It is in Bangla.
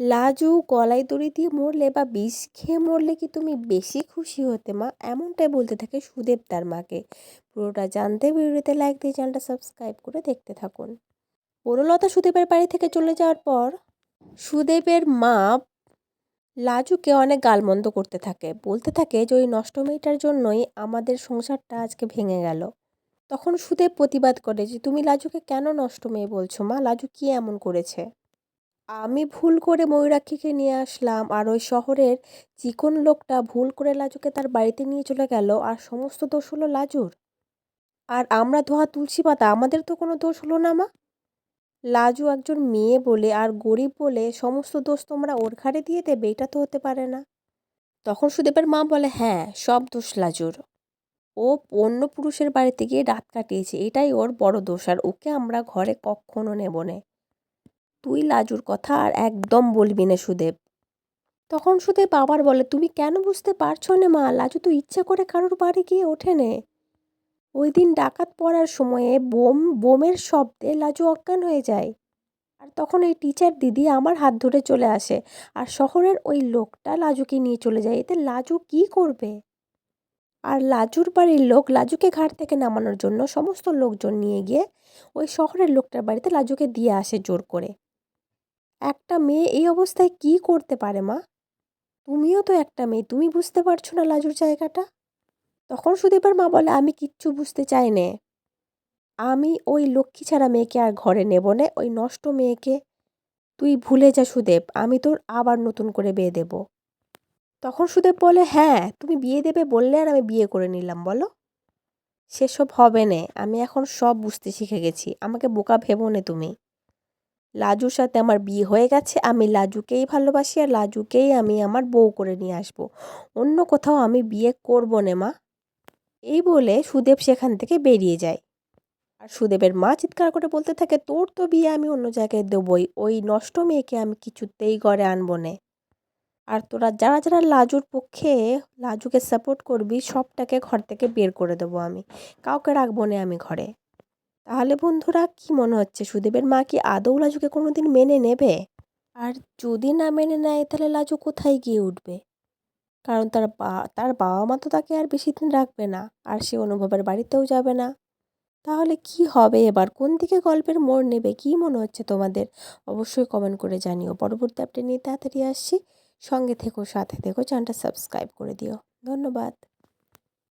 লাজু গলায় দড়ি দিয়ে মরলে বা বিষ খেয়ে মরলে কি তুমি বেশি খুশি হতে মা? এমনটাই বলতে থাকে সুদেব তার মাকে। পুরোটা জানতে ভিডিওতে লাইক দিয়ে চ্যানেলটা সাবস্ক্রাইব করে দেখতে থাকুন। বনলতা সুদেবের বাড়ি থেকে চলে যাওয়ার পর সুদেবের মা লাজুকে অনেক গালমন্দ করতে থাকে। বলতে থাকে যে ওই নষ্ট মেয়েটার জন্যই আমাদের সংসারটা আজকে ভেঙে গেল। তখন সুদেব প্রতিবাদ করে যে, তুমি লাজুকে কেন নষ্ট মেয়ে বলছো মা? লাজু কি এমন করেছে? আমি ভুল করে ময়ূরাক্ষীকে নিয়ে আসলাম আর ওই শহরের চিকন লোকটা ভুল করে লাজুকে তার বাড়িতে নিয়ে চলে গেল আর সমস্ত দোষ হলো লাজুর। আর আমরা ধোয়া তুলসী পাতা, আমাদের তো কোনো দোষ হলো না মা? লাজু একজন মেয়ে বলে আর গরিব বলে সমস্ত দোষ তোমরা ওর ঘাড়ে দিয়ে দেবে, এটা তো হতে পারে না। তখন সুদেবের মা বলে হ্যাঁ সব দোষ লাজুর। ও অন্য পুরুষের বাড়িতে গিয়ে রাত কাটিয়েছে, এটাই ওর বড় দোষ, আর ওকে আমরা ঘরে কখনো নেব না। তুই লাজুর কথা আর একদম বলবি না সুদেব। তখন সুদেব আবার বলে, তুমি কেন বুঝতে পারছ না মা? লাজু তো ইচ্ছা করে কারোর বাড়ি গিয়ে ওঠে নে ওই দিন ডাকাত পড়ার সময়ে বোম, বোমের শব্দে লাজু অজ্ঞান হয়ে যায়। আর তখন এই টিচার দিদি আমার হাত ধরে চলে আসে আর শহরের ওই লোকটা লাজুকে নিয়ে চলে যায়। এতে লাজু কি করবে? আর লাজুর বাড়ির লোক লাজুকে ঘাট থেকে নামানোর জন্য সমস্ত লোকজন নিয়ে গিয়ে ওই শহরের লোকটার বাড়িতে লাজুকে দিয়ে আসে জোর করে। একটা মেয়ে এই অবস্থায় কি করতে পারে মা? তুমিও তো একটা মেয়ে, তুমি বুঝতে পারছ না লাজুর জায়গাটা? তখন সুদীপের মা বলে, আমি কিচ্ছু বুঝতে চাই নে আমি ওই লক্ষ্মী ছাড়া মেয়েকে আর ঘরে নেব না, ওই নষ্ট মেয়েকে তুই ভুলে যা সুদেব আমি তোর আবার নতুন করে বিয়ে দেব। তখন সুদেব বলে হ্যাঁ তুমি বিয়ে দেবে বললে আর আমি বিয়ে করে নিলাম, বলো। সেসব হবে না, আমি এখন সব বুঝতে শিখে গেছি, আমাকে বোকা ভেবো না তুমি। লাজুর সাথে আমার বিয়ে হয়ে গেছে, আমি লাজুকেই ভালোবাসি আর লাজুকেই আমি আমার বউ করে নিয়ে আসব। অন্য কোথাও আমি বিয়ে করব না মা। এই বলে সুদেব সেখান থেকে বেরিয়ে যায়। আর সুদেবের মা চিৎকার করে বলতে থাকে, তোর তো বিয়ে আমি অন্য জায়গায় দেবই, ওই নষ্ট মেয়েকে আমি কিছুতেই ঘরে আনব না। আর তোরা যারা যারা লাজুর পক্ষে লাজুকে সাপোর্ট করবি, সবটাকে ঘর থেকে বের করে দেবো আমি। কাউকে রাখব না আমি ঘরে। তাহলে বন্ধুরা কি মনে হচ্ছে? সুদেবের মা কি আদৌ লাজুকে কোনো দিন মেনে নেবে? আর যদি না মেনে নেয়, তাহলে লাজু কোথায় গিয়ে উঠবে? কারণ তার বা, তার বাবা মা তো তাকে আর বেশি দিন রাখবে না, আর সে অনুভবের বাড়িতেও যাবে না। তাহলে কি হবে এবার? কোন দিকে গল্পের মোড় নেবে? কি মনে হচ্ছে তোমাদের? অবশ্যই কমেন্ট করে জানিও। পরবর্তী আপডেট নিয়ে তাড়াতাড়ি আসছি। সঙ্গে থেকো, সাথে থেকো চ্যানেলটা সাবস্ক্রাইব করে দিও। ধন্যবাদ।